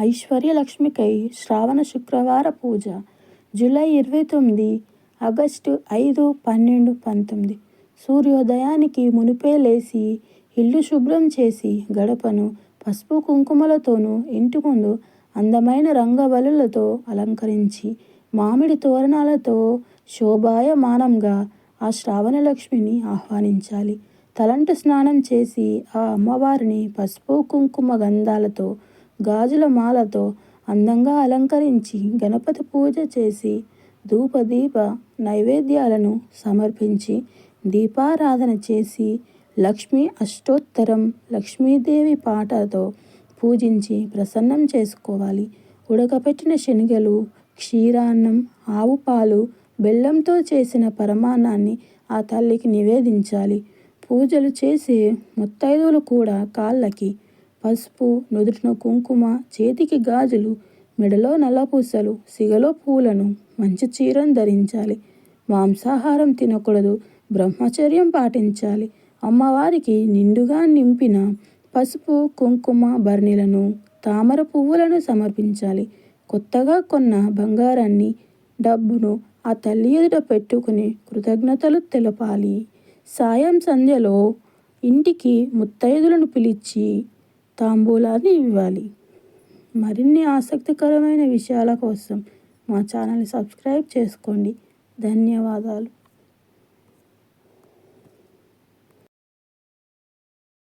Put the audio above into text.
ఐశ్వర్యలక్ష్మికై శ్రావణ శుక్రవార పూజ July ఇరవై తొమ్మిది August ఐదు పన్నెండు పంతొమ్మిది. సూర్యోదయానికి మునిపే లేచి ఇల్లు శుభ్రం చేసి గడపను పసుపు కుంకుమలతోనూ ఇంటి ముందు అందమైన రంగవల్లులతో అలంకరించి మామిడి తోరణాలతో శోభాయమానంగా ఆ శ్రావణలక్ష్మిని ఆహ్వానించాలి. తలంటు స్నానం చేసి ఆ అమ్మవారిని పసుపు కుంకుమ గంధాలతో గాజుల మాలతో అందంగా అలంకరించి గణపతి పూజ చేసి ధూపదీప నైవేద్యాలను సమర్పించి దీపారాధన చేసి లక్ష్మీ అష్టోత్తరం లక్ష్మీదేవి పాటతో పూజించి ప్రసన్నం చేసుకోవాలి. ఉడకపెట్టిన శనగలు క్షీరాన్నం ఆవు పాలు బెల్లంతో చేసిన పరమాన్నాన్ని ఆ తల్లికి నివేదించాలి. పూజలు చేసే ముత్తైదువులు కూడా కాళ్ళకి పసుపు నుదుటిన కుంకుమ చేతికి గాజులు మెడలో నల్లపూసలు సిగలో పూలను మంచి చీరను ధరించాలి. మాంసాహారం తినకూడదు బ్రహ్మచర్యం పాటించాలి. అమ్మవారికి నిండుగా నింపిన పసుపు కుంకుమ భరణిలను తామర పువ్వులను సమర్పించాలి. కొత్తగా కొన్న బంగారాన్ని డబ్బును ఆ తల్లి ఎదుట పెట్టుకుని కృతజ్ఞతలు తెలపాలి. సాయం సంధ్యలో ఇంటికి ముత్తైదులను పిలిచి తాంబూలాన్ని ఇవ్వాలి. మరిన్ని ఆసక్తికరమైన విషయాల కోసం మా ఛానల్ని సబ్స్క్రైబ్ చేసుకోండి. ధన్యవాదాలు.